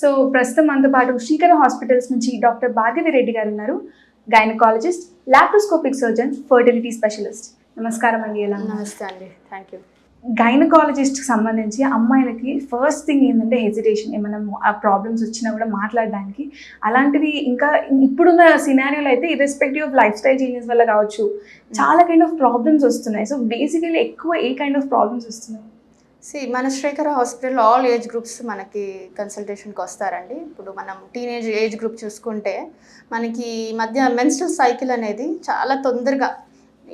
So ప్రస్తుతం మనతో పాటు శ్రీకర హాస్పిటల్స్ నుంచి డాక్టర్ భార్గవి రెడ్డి గారు ఉన్నారు. Gynaecologist laparoscopic surgeon fertility specialist నమస్కారం అండి ఎలా? నమస్తే అండి థ్యాంక్ యూ గైనకాలజిస్ట్ సంబంధించి అమ్మాయిలకి ఫస్ట్ థింగ్ ఏంటంటే హెజిటేషన్ ఏమైనా ఆ ప్రాబ్లమ్స్ వచ్చినా కూడా మాట్లాడడానికి. అలాంటిది ఇంకా ఇప్పుడున్న సినారియోలో అయితే irrespective of life style changes వల్ల కావచ్చు చాలా కైండ్ ఆఫ్ ప్రాబ్లమ్స్ వస్తున్నాయి. సో బేసికలీ ఎక్కువ ఏ కైండ్ ఆఫ్ ప్రాబ్లమ్స్ వస్తున్నాయి? సి మన Srikara hospital all age groups మనకి కన్సల్టేషన్కి వస్తారండి. ఇప్పుడు మనం టీనేజ్ ఏజ్ గ్రూప్ చూసుకుంటే మనకి ఈ మధ్య మెన్స్ట్రల్ సైకిల్ అనేది చాలా తొందరగా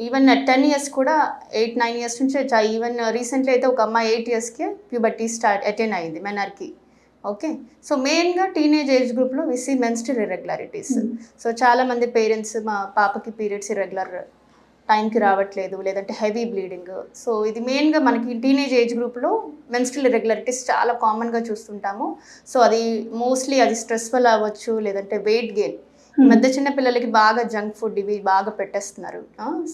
ఈవెన్ టెన్ ఇయర్స్ కూడా ఎయిట్ నైన్ ఇయర్స్ నుంచి ఈవెన్ రీసెంట్లీ అయితే ఒక అమ్మాయి ఎయిట్ ఇయర్స్కి ప్యూబర్టీ స్టార్ట్ అటెండ్ అయింది మెనర్కి ఓకే సో మెయిన్గా టీనేజ్ ఏజ్ గ్రూప్లో we see menstrual irregularities. So చాలామంది పేరెంట్స్ మా పాపకి పీరియడ్స్ ఇర్రెగ్యులర్ టైంకి రావట్లేదు లేదంటే హెవీ బ్లీడింగ్. సో ఇది మెయిన్గా మనకి టీనేజ్ ఏజ్ గ్రూప్లో మెన్స్ట్రల్ ఇర్రెగ్యులారిటీస్ చాలా కామన్గా చూస్తుంటాము. సో అది మోస్ట్లీ అది స్ట్రెస్ వల్ల అవ్వచ్చు లేదంటే వెయిట్ గెయిన్. ఈ మధ్య చిన్న పిల్లలకి బాగా జంక్ ఫుడ్ ఇవి బాగా పెట్టేస్తున్నారు.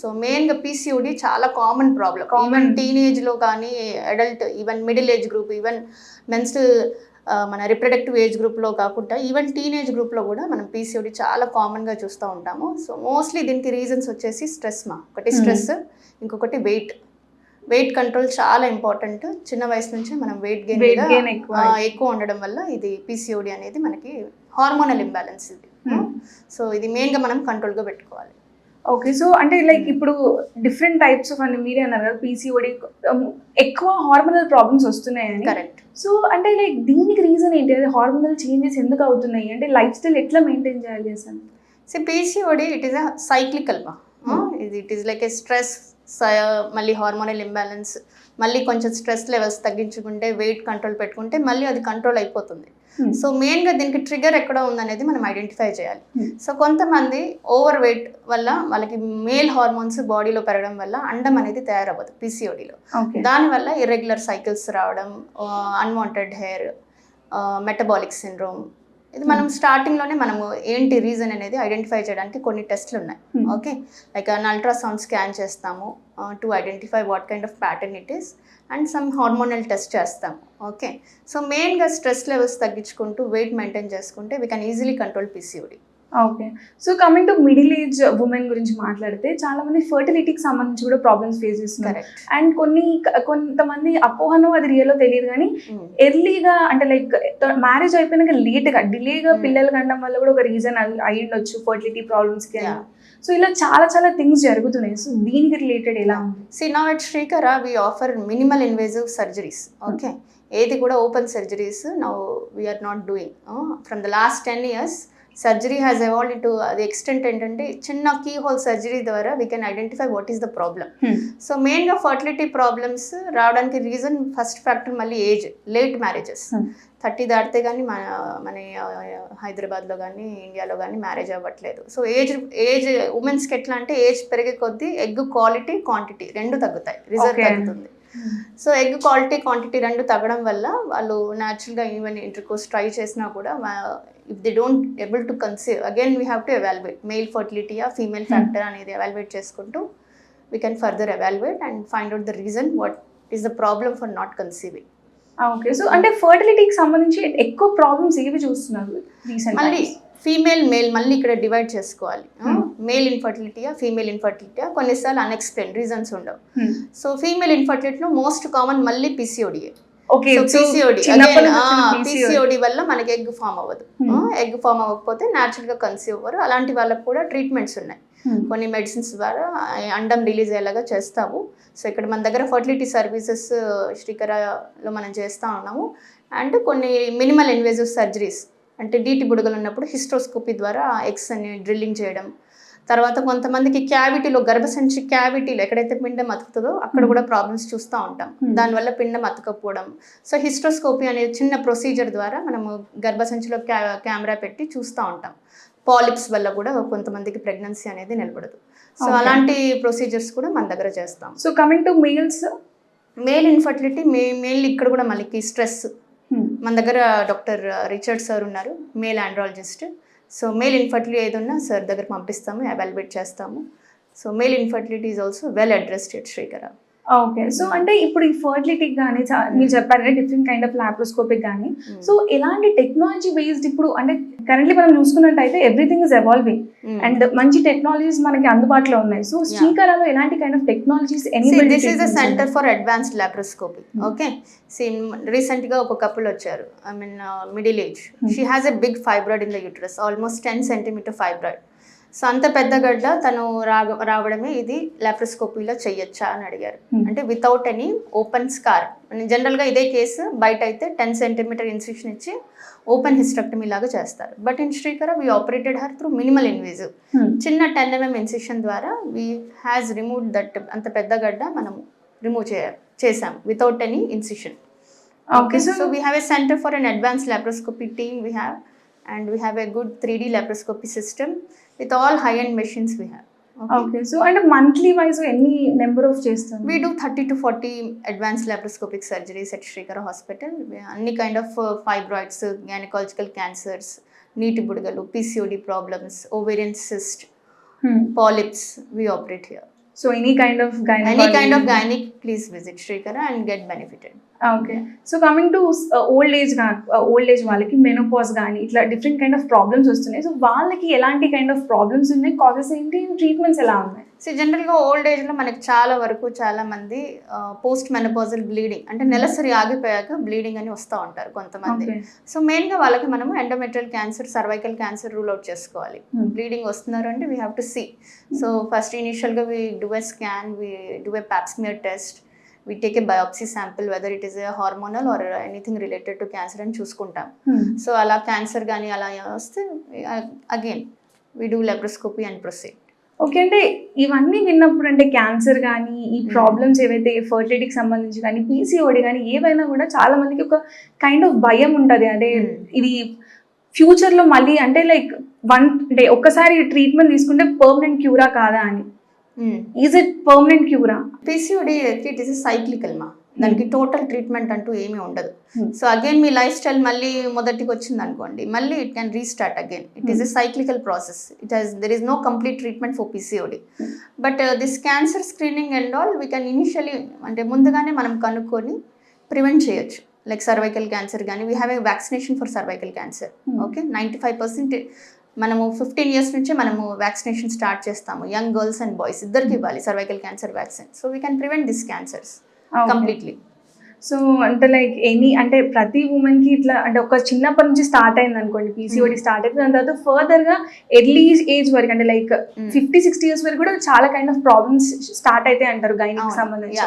సో మెయిన్గా పీసీఓడి చాలా కామన్ ప్రాబ్లం. ఈవెన్ టీనేజ్లో కానీ adult even middle age group even men's మన రిప్రొడక్టివ్ ఏజ్ గ్రూప్లో కాకుండా ఈవెన్ టీనేజ్ గ్రూప్లో కూడా మనం పీసీఓడి చాలా కామన్గా చూస్తూ ఉంటాము సో మోస్ట్లీ దీనికి రీజన్స్ వచ్చేసి స్ట్రెస్ మా ఒకటి Hmm. స్ట్రెస్ ఇంకొకటి వెయిట్ వెయిట్ కంట్రోల్ చాలా ఇంపార్టెంట్ చిన్న వయసు నుంచి మనం వెయిట్ గెయిన్ Weight gain ఎక్కువ. ఉండడం వల్ల ఇది పీసీఓడి అనేది మనకి హార్మోనల్ ఇంబ్యాలెన్స్ ఇది Hmm. సో ఇది మెయిన్గా మనం కంట్రోల్గా పెట్టుకోవాలి ఓకే సో అంటే లైక్ ఇప్పుడు డిఫరెంట్ టైప్స్ ఆఫ్ అని మీరే అన్నారు కదా పీసీఓడి ఎక్కువ హార్మోనల్ ప్రాబ్లమ్స్ వస్తున్నాయని కరెక్ట్ సో అంటే లైక్ దీనికి రీజన్ ఏంటి? అదే హార్మోనల్ చేంజెస్ ఎందుకు అవుతున్నాయి? అంటే లైఫ్ స్టైల్ ఎట్లా మెయింటైన్ చేయాలి అసలు? So PCOD it is a cyclical మా ఇది it is like a stress మళ్ళీ హార్మోనల్ ఇంబ్యాలెన్స్ మళ్ళీ కొంచెం స్ట్రెస్ లెవెల్స్ తగ్గించుకుంటే వెయిట్ కంట్రోల్ పెట్టుకుంటే మళ్ళీ అది కంట్రోల్ అయిపోతుంది. Hmm. సో మెయిన్గా దీనికి ట్రిగర్ ఎక్కడ ఉందనేది మనం ఐడెంటిఫై చేయాలి. Hmm. సో కొంతమంది ఓవర్ వెయిట్ వల్ల వాళ్ళకి మేల్ హార్మోన్స్ బాడీలో పెరగడం వల్ల అండం అనేది తయారవ్వదు పీసీఓడిలో ఓకే దానివల్ల ఇర్రెగ్యులర్ సైకిల్స్ రావడం అన్వాంటెడ్ హెయిర్ మెటబాలిక్ సిండ్రోమ్ ఇది మనం స్టార్టింగ్లోనే మనము ఏంటి రీజన్ అనేది ఐడెంటిఫై చేయడానికి కొన్ని టెస్ట్లు ఉన్నాయి. Okay like an ultrasound scan చేస్తాము to identify what kind of pattern it is and some hormonal test చేస్తాము. ఓకే సో మెయిన్గా స్ట్రెస్ లెవెల్స్ తగ్గించుకుంటూ వెయిట్ మెయింటైన్ చేసుకుంటే we can easily control PCOD okay. So coming to middle age women గురించి మాట్లాడితే చాలా మంది ఫర్టిలిటీకి సంబంధించి కూడా ప్రాబ్లమ్స్ ఫేస్ చేస్తున్నారు. అండ్ కొన్ని కొంతమంది అపోహను అది రియలో తెలియదు కానీ ఎర్లీగా అంటే లైక్ మ్యారేజ్ అయిపోయినాక లేట్గా డిలేగా Hmm. పిల్లలు కండడం వల్ల కూడా ఒక రీజన్ అయి ఉండొచ్చు ఫర్టిలిటీ ప్రాబ్లమ్స్కి. సో ఇలా చాలా చాలా థింగ్స్ జరుగుతున్నాయి. సో దీనికి రిలేటెడ్ ఎలా సి నా Srikara we offer minimal invasive surgeries okay ఏది కూడా open surgeries now we are not doing from the last ten years surgery has evolve to అది ఎక్స్టెంట్ ఏంటంటే చిన్న కీ హోల్ సర్జరీ ద్వారా we can identify what is the problem so మెయిన్గా fertility problems రావడానికి reason first factor మళ్ళీ age late marriages. Thirty దాటితే కానీ మన మన హైదరాబాద్లో కానీ ఇండియాలో కానీ మ్యారేజ్ అవ్వట్లేదు. సో ఏజ్ ఏజ్ ఉమెన్స్కి ఎట్లా అంటే ఏజ్ పెరిగే కొద్దీ ఎగ్ క్వాలిటీ క్వాంటిటీ రెండు తగ్గుతాయి. Result Okay. తగ్గుతుంది. సో ఎగ్ క్వాలిటీ క్వాంటిటీ రెండు తగ్గడం వల్ల వాళ్ళు న్యాచురల్గా ఈవెన్ ఇంటర్కోర్స్ ట్రై చేసినా కూడా if they don't able to conceive again we have to evaluate male ఫర్టిలిటీయా female factor అనేది ఎవాల్యుయేట్ చేసుకుంటూ we can further evaluate and find out the reason what is the problem for not conceiving okay so అంటే ఫర్టిలిటీకి సంబంధించి ఎక్కువ problems ఏవి చూస్తున్నారు మళ్ళీ female male మళ్ళీ ఇక్కడ డివైడ్ చేసుకోవాలి. మేల్ ఇన్ఫర్టిలిటీయా ఫీమేల్ ఇన్ఫర్టిలిటీయా కొన్నిసార్లు అన్ఎక్స్ప్లెయిన్ రీజన్స్ ఉండవు. సో ఫీమేల్ ఇన్ఫర్టిలిటీలో మోస్ట్ కామన్ మళ్ళీ పిసిఓడియే ఓకే పిసిఓడి వల్ల మనకి ఎగ్ ఫామ్ అవ్వదు. Hmm. ఎగ్ ఫామ్ అవ్వకపోతే న్యాచురల్గా కన్సీవ్ అవ్వరు. అలాంటి వాళ్ళకు కూడా ట్రీట్మెంట్స్ ఉన్నాయి. Hmm. కొన్ని మెడిసిన్స్ ద్వారా అండం రిలీజ్ అయ్యేలాగా చేస్తాము. సో ఇక్కడ మన దగ్గర ఫర్టిలిటీ సర్వీసెస్ శ్రీకరలో మనం చేస్తూ ఉన్నాము. అండ్ కొన్ని మినిమల్ ఇన్వేజివ్ సర్జరీస్ అంటే డీటి బుడగలు ఉన్నప్పుడు హిస్ట్రోస్కోపీ ద్వారా ఎగ్స్ అని డ్రిల్లింగ్ చేయడం తర్వాత కొంతమందికి క్యావిటీలో గర్భసంచి క్యావిటీలో ఎక్కడైతే పిండం అతుకుతుందో అక్కడ కూడా ప్రాబ్లమ్స్ చూస్తూ ఉంటాం. Hmm. దానివల్ల పిండం అతకపోవడం. సో హిస్ట్రోస్కోపీ అనే చిన్న ప్రొసీజర్ ద్వారా మనము గర్భసంచిలో కెమెరా పెట్టి చూస్తూ ఉంటాం. పాలిప్స్ వల్ల కూడా కొంతమందికి ప్రెగ్నెన్సీ అనేది నిలబడదు. సో. అలాంటి ప్రొసీజర్స్ కూడా మన దగ్గర చేస్తాం. So coming to males male infertility may male ఇక్కడ కూడా మనకి స్ట్రెస్ మన దగ్గర డాక్టర్ రిచర్డ్ సార్ ఉన్నారు. Male andrologist so male infertility ఏది ఉన్నా సార్ దగ్గర పంపిస్తాము ఎవాల్యుయేట్ చేస్తాము. So male infertility is also well addressed at Srikara okay so అంటే ఇప్పుడు ఈ ఫర్టిలిటీ కానీ మీరు చెప్పారు డిఫరెంట్ కైండ్ ఆఫ్ లాప్రోస్కోపిక్ కానీ సో ఎలాంటి టెక్నాలజీ బేస్డ్ ఇప్పుడు అంటే కరెంట్లీ మనం చూసుకున్నట్టయితే ఎవ్రీథింగ్ ఇస్ ఎవాల్వింగ్. అండ్ మంచి టెక్నాలజీస్ మనకి అందుబాటులో ఉన్నాయి. సో శ్రీకళలో ఎలాంటి kind of technologies this is centre for advanced laparoscopy okay same రీసెంట్గా ఒక కపుల్ వచ్చారు. I mean middle age she has a big fibroid in the uterus almost ten centimetre fibroid so అంత పెద్ద గడ్డ తను రాగ రావడమే ఇది లాప్రోస్కోపీలో చెయ్యొచ్చా అని అడిగారు. అంటే వితౌట్ ఎనీ ఓపెన్ స్కార్ జనరల్గా ఇదే కేసు బయట అయితే టెన్ సెంటీమీటర్ ఇన్సిషన్ ఇచ్చి ఓపెన్ హిస్టెక్టమీ లాగా చేస్తారు. But in Srikara we operated her through minimal invasive. చిన్న టెన్ ఎంఎం ఇన్సిషన్ ద్వారా వీ హ్యాస్ రిమూవ్ దట్ అంత పెద్ద గడ్డ మనం రిమూవ్ చేయ చేసాం without any incision okay so so we have a centre for an advance laparoscopy team we have and we have a good three D laparoscopy system with all high and machines we have okay so అంటే monthly wise ఎన్ని number of చేస్తాం we do thirty to forty advance laparoscopic surgeries at Srikara hospital అన్ని kind of fibroids gynaecological cancers నీటి బుడగలు PCOD problems ovarian cyst polyps we operate here so any kind of any kind of gynaec please visit Srikara and get benefited okay so coming to old age old age వాళ్ళకి menopause కానీ ఇట్లా different kind of problems వస్తున్నాయి. So వాళ్ళకి ఎలాంటి kind of problems ఉన్నాయి? Causes ఏంటి? Treatments ఎలా ఉన్నాయి? సో జనరల్గా ఓల్డ్ ఏజ్లో మనకి చాలా వరకు చాలా మంది పోస్ట్ మెనపాజల్ బ్లీడింగ్ అంటే నెలసరి ఆగిపోయాక బ్లీడింగ్ అని వస్తూ ఉంటారు కొంతమంది. సో మెయిన్గా వాళ్ళకి మనము endometrial cancer cervical cancer rule out చేసుకోవాలి. Hmm. బ్లీడింగ్ వస్తున్నారు అంటే we have to see so first ఇనిషియల్గా we do a scan we do a pap smear test we take a biopsy sample whether it is a hormonal or anything related to cancer అని చూసుకుంటాం. So అలా cancer కానీ అలా వస్తే again we do laparoscopy and proceed okay అంటే ఇవన్నీ విన్నప్పుడు అంటే క్యాన్సర్ కానీ ఈ Hmm. ప్రాబ్లమ్స్ ఏవైతే ఫర్టిలిటీకి సంబంధించి కానీ పీసీఓడి కానీ ఏవైనా కూడా చాలా మందికి ఒక కైండ్ ఆఫ్ భయం ఉంటుంది. అంటే Hmm. ఇది ఫ్యూచర్లో మళ్ళీ అంటే లైక్ వన్ అంటే ఒక్కసారి ట్రీట్మెంట్ తీసుకుంటే పర్మనెంట్ క్యూరా కాదా అని. ఈజ్ ఇట్ పర్మనెంట్ క్యూరా పీసీఓడి ఇట్ ఈస్ సైక్లికల్ మా దానికి టోటల్ ట్రీట్మెంట్ అంటూ ఏమీ ఉండదు. Hmm. సో అగైన్ మీ లైఫ్ స్టైల్ మళ్ళీ మొదటికి వచ్చింది అనుకోండి. మళ్ళీ it can restart again it is a cyclical process it has there is no complete treatment for PCOD but this cancer screening and all we can initially అంటే ముందుగానే మనం కనుక్కొని ప్రివెంట్ చేయొచ్చు. లైక్ సర్వైకల్ క్యాన్సర్ కానీ we have a vaccination for cervical cancer Hmm. Okay ninety five percent మనము fifteen years నుంచే మనము vaccination start చేస్తాము. యంగ్ గర్ల్స్ అండ్ బాయ్స్ ఇద్దరికి ఇవ్వాలి cervical cancer vaccine so we can prevent this cancers completely so అంటే like any అంటే ప్రతి ఉమెన్కి ఇట్లా అంటే ఒక చిన్నప్పటి నుంచి స్టార్ట్ అయింది అనుకోండి పీసీఓడి స్టార్ట్ అయితే దాని తర్వాత ఫర్దర్గా ఎర్లీ ఏజ్ వరకు అంటే లైక్ ఫిఫ్టీ సిక్స్టీ ఇయర్స్ వరకు కూడా చాలా కైండ్ ఆఫ్ ప్రాబ్లమ్స్ స్టార్ట్ అయితే అంటారు గైనిక్ సంబంధించి.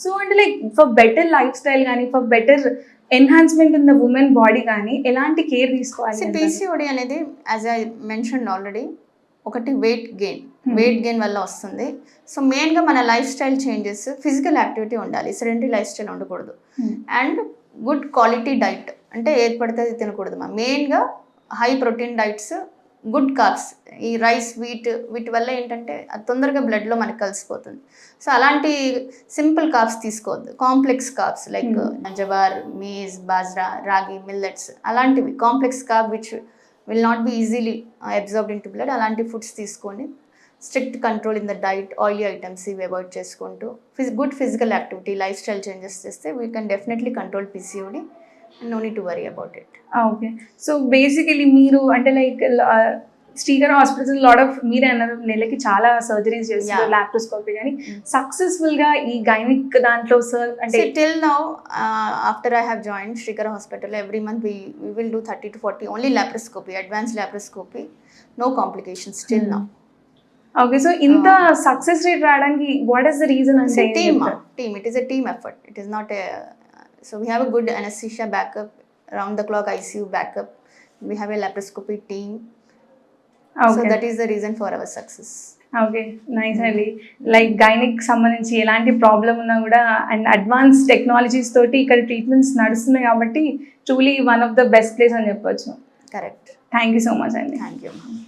సో అంటే like for better life style కానీ for better enhancement in the women body కానీ ఎలాంటి కేర్ తీసుకోవాలి? పీసీఓడి అనేది యాజ్ ఐ మెన్షన్ ఆల్రెడీ ఒకటి వెయిట్ గెయిన్. వెయిట్ గెయిన్ వల్ల వస్తుంది సో మెయిన్గా మన life style changes physical activity ఉండాలి సెడెంటరీ లైఫ్ స్టైల్ ఉండకూడదు. అండ్ గుడ్ క్వాలిటీ డైట్ అంటే ఏది పడితే అది తినకూడదు మా మెయిన్గా high protein diets good carbs ఈ రైస్ వీట్ వీటి వల్ల ఏంటంటే అది తొందరగా బ్లడ్లో మనకి కలిసిపోతుంది. సో అలాంటి సింపుల్ కార్బ్స్ తీసుకోవద్దు. Complex carbs like Hmm. Jowar మీజ్ బాజ్రా రాగి మిల్లెట్స్ అలాంటివి. Complex carb which will not be easily absorbed into blood. అలాంటి ఫుడ్స్ తీసుకొని strict control in the diet oily items ఇవి అవాయిడ్ చేసుకుంటూ Fizz good physical activity lifestyle changes చేస్తే we can definitely control PCOD. No need to worry about it okay so basically మీరు అంటే like ah, Srikar hospital lot of మీరే అన్నారు నెలకి చాలా surgeries చేస్తారు లాప్టోస్కోపీ కానీ. సక్సెస్ఫుల్గా ఈ గైనిక్ దాంట్లో సార్ అంటే till now after I have join Srikar hospital every month we will do thirty to forty only laparoscopy advance laparoscopy no complication still now okay so ఇంత సక్సెస్ రేట్ రావడానికి what is the reason అంటే team team it is a team effort it is not a So we have a good anesthesia backup, round the clock ICU backup. We have a laparoscopy team. So okay that is the reason for our success. Okay nice అండి like gynaec సంబంధించి ఎలాంటి problem ఉన్నా కూడా and advance technologies తోటి ఇక్కడ treatments నడుస్తున్నాయి కాబట్టి truly one of the best place అని చెప్పొచ్చు Correct. Thank you so much అండి Thank you. ma.